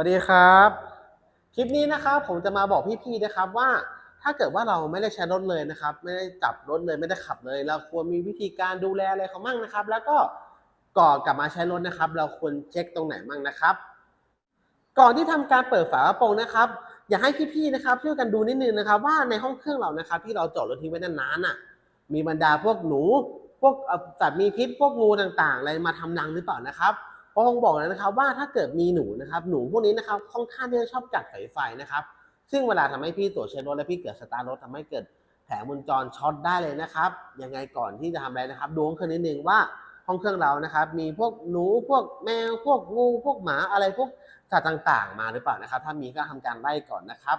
วัสดีครับ คลิปนี้นะครับผมจะมาบอกพี่ๆนะครับว่าถ้าเกิดว่าเราไม่ได้ใช้รถเลยนะครับ ไม่ได้จับรถเลยไม่ได้ขับเลย เราควรมีวิธีการดูแลอะไรเขามั่งนะครับ แล้วก็ก่อนกลับมาใช้รถนะครับ เราควรเช็คตรงไหนมั่งนะครับ ก่อนที่ทำการเปิดฝากระโปรงนะครับ อยากให้พี่ๆนะครับช่วยกันดูนิดนึงนะครับ ว่าในห้องเครื่องเรานะครับ ที่เราจอดรถทิ้งไว้นานๆน่ะมีบรรดาพวกหนู พวกสัตว์มีพิษพวกงูต่างๆอะไรมาทำรังหรือเปล่านะครับ ราะผมบอกเลยนะครับว่าถ้าเกิดมีหนูนะครับหนูพวกนี้นะครับค่อนข้างที่จะชอบกัดสายไฟนะครับซึ่งเวลาทำให้พี่ตรวจเช็ครถและพี่เกิดสตาร์รถทำให้เกิดแผงวงจรช็อตได้เลยนะครับยังไงก่อนที่จะทำอะไรนะครับดูองเครื่องนิดนึงว่าห้องเครื่องเรานะครับ มีพวกหนูพวกแมวพวกงูพวกหมาอะไรพวกสัตว์ต่างๆ มาหรือเปล่านะครับ ถ้ามีก็ทำการไล่ก่อนนะครับ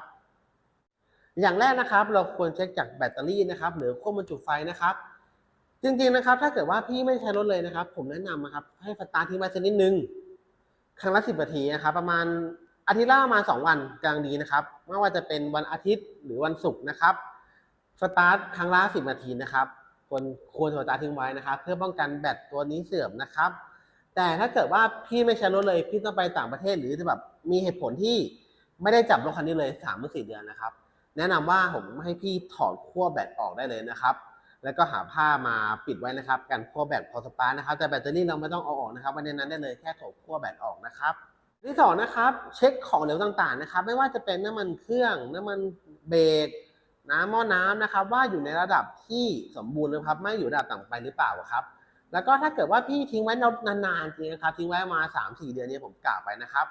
อย่างแรกนะครับเราควรเช็คจากแบตเตอรี่นะครับ หรือขั้วบรรจุไฟนะครับ จริงๆนะครับ ถ้าเกิดว่าพี่ไม่ใช้รถเลยนะครับ ผมแนะนำนะครับ ให้สตาร์ททิ้งไว้สักนิดนึงครั้งละสิบนาทีนะครับ ประมาณอาทิตย์ละประมาณสองวันกลางดีนะครับไม่ว่าจะเป็นวันอาทิตย์หรือวันศุกร์นะครับสตาร์ทครั้งละสิบนาทีนะครับควรควรสตาร์ททิ้งไว้นะครับ เพื่อป้องกันแบตตัวนี้เสื่อมนะครับ แต่ถ้าเกิดว่าพี่ไม่ใช้รถเลยพี่ต้องไปต่างประเทศหรือแบบมีเหตุผลที่ไม่ได้จับรถคันนี้เลยสามถึงสี่เดือนนะครับ แนะนำว่าผมให้พี่ถอดขั้วแบตออกได้เลยนะครับ แล้วก็หาผ้ามาปิดไว้นะครับกันขั้วแบตพอสตาร์นะครับแต่แบตเตอรี่เราไม่ต้องเอาออกนะครับไว้ในนั้นได้เลยแค่ถอดขั้วแบตออกนะครับที่สองนะครับเช็คของเหลวต่างๆนะครับ ไม่ว่าจะเป็นน้ำมันเครื่องน้ำมันเบรกน้ำหม้อน้ำนะครับ ว่าอยู่ในระดับที่สมบูรณ์นะครับ ไม่อยู่ระดับต่ำไปหรือเปล่าครับ แล้วก็ถ้าเกิดว่าพี่ทิ้งไว้นานๆจริงนะครับทิ้งไว้มาสามสี่เดือนนี้ผมกล่าวไปนะครับ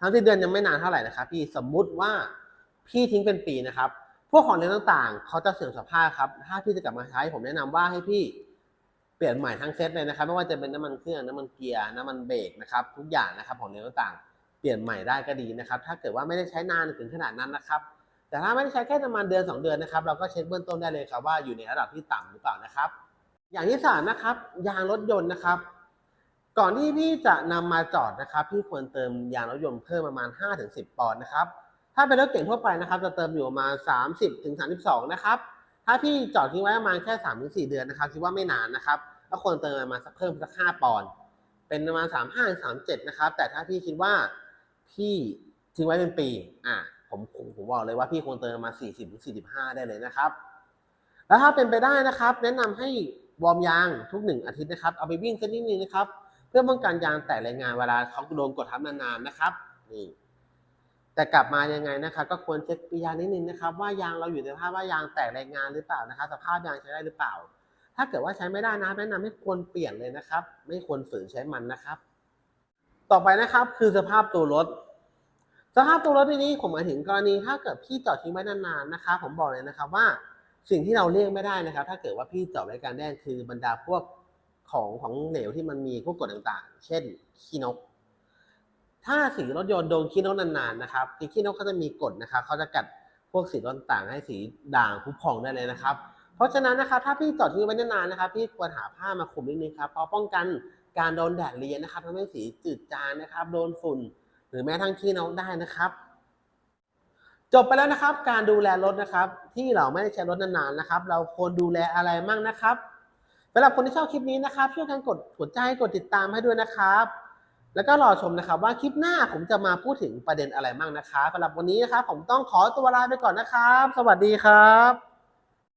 ทั้งที่เดือนยังไม่นานเท่าไหร่นะครับ พี่สมมุติว่าพี่ทิ้งเป็นปีนะครับ พวกของเหลวต่างๆ เขาจะเสื่อมสภาพครับ ถ้าพี่จะกลับมาใช้ผมแนะนำว่าให้พี่เปลี่ยนใหม่ทั้งเซตเลยนะครับ ไม่ว่าจะเป็นน้ำมันเครื่องน้ำมันเกียร์น้ำมันเบรกนะครับทุกอย่างนะครับของเหลวต่างๆ เปลี่ยนใหม่ได้ก็ดีนะครับ ถ้าเกิดว่าไม่ได้ใช้นานถึงขนาดนั้นนะครับ แต่ถ้าไม่ได้ใช้แค่ประมาณเดือน 2 เดือนนะครับ เราก็เช็คเบื้องต้นได้เลยครับว่าอยู่ในระดับที่ต่ำหรือเปล่านะครับ อย่างที่สามนะครับยางรถยนต์นะครับก่อนที่พี่จะนำมาจอดนะครับ พี่ควรเติมยางรถยนต์เพิ่มประมาณ 5-10 ปอนด์นะครับ ถ้าเป็นรถเก่งทั่วไปนะครับ จะเติมอยู่ประมาณ 30ถึง32 นะครับ ถ้าพี่จอดทิ้งไว้ประมาณแค่3ถึง4เดือนนะครับคิดว่าไม่นานนะครับก็ควรเติมประมาณสักเพิ่มสัก5ปอนด์เป็นประมาณ 35ถึง37 นะครับ แต่ถ้าพี่คิดว่าพี่ทิ้งไว้เป็นปีอะผมผมผมบอกเลยว่าพี่ควรเติมมา 40ถึง45 ได้เลยนะครับ แล้วถ้าเป็นไปได้นะครับ แนะนำให้วอร์มยางทุกหนึ่งอาทิตย์นะครับ เอาไปวิ่งสักนิดนึงนะครับ เพื่อป้องกันยางแตกรายงานเวลาเขาโดนกดทับนานๆนะครับนี่ แต่กลับมายังไงนะครับก็ควรเช็คยางนิดนึงนะครับว่ายางเราอยู่ในสภาพว่ายางแตกแรายงานหรือเปล่านะครับสภาพยางใช้ได้หรือเปล่า ถ้าเกิดว่าใช้ไม่ได้นะแนะนำให้ควรเปลี่ยนเลยนะครับ ไม่ควรฝืนใช้มันนะครับ ต่อไปนะครับคือสภาพตัวรถ สภาพตัวรถที่นี้ผมหมายถึงกรณีถ้าเกิดพี่จอดทิ้งไว้นานๆนะครับผมบอกเลยนะครับว่าสิ่งที่เราเลี่ยงไม่ได้นะครับ ถ้าเกิดว่าพี่จอดไว้การแดงคือบรรดาพวกของของเหลวที่มันมีพวกกรดต่างๆ เช่นขี้นก ถ้าสีรถยนต์โดนขี้นกนานๆนะครับที่ขี้นกเขาจะมีกรดนะครับเขาจะกัดพวกสีรถต่างๆให้สีด่างผุพองได้เลยนะครับ เพราะฉะนั้นนะครับถ้าพี่จอดทิ้งไว้นานๆนะครับพี่ควรหาผ้ามาคลุมนิดนึงครับเพราะป้องกันการโดนแดดเรียนนะครับทำให้สีจืดจางนะครับ โดนฝุ่น หรือแม้ทั้งขี้นกได้นะครับจบไปแล้วนะครับ การดูแลรถนะครับ ที่เราไม่ได้ใช้รถนานๆนะครับ เราควรดูแลอะไรมั่งนะครับสำหรับคนที่ชอบคลิปนี้นะครับช่วยกันกดหัวใจกดติดตามให้ด้วยนะครับ แล้วก็รอชมนะครับว่าคลิปหน้าผมจะมาพูดถึงประเด็นอะไรบ้างนะครับสำหรับวันนี้นะครับผมต้องขอตัวลาไปก่อนนะครับ สวัสดีครับ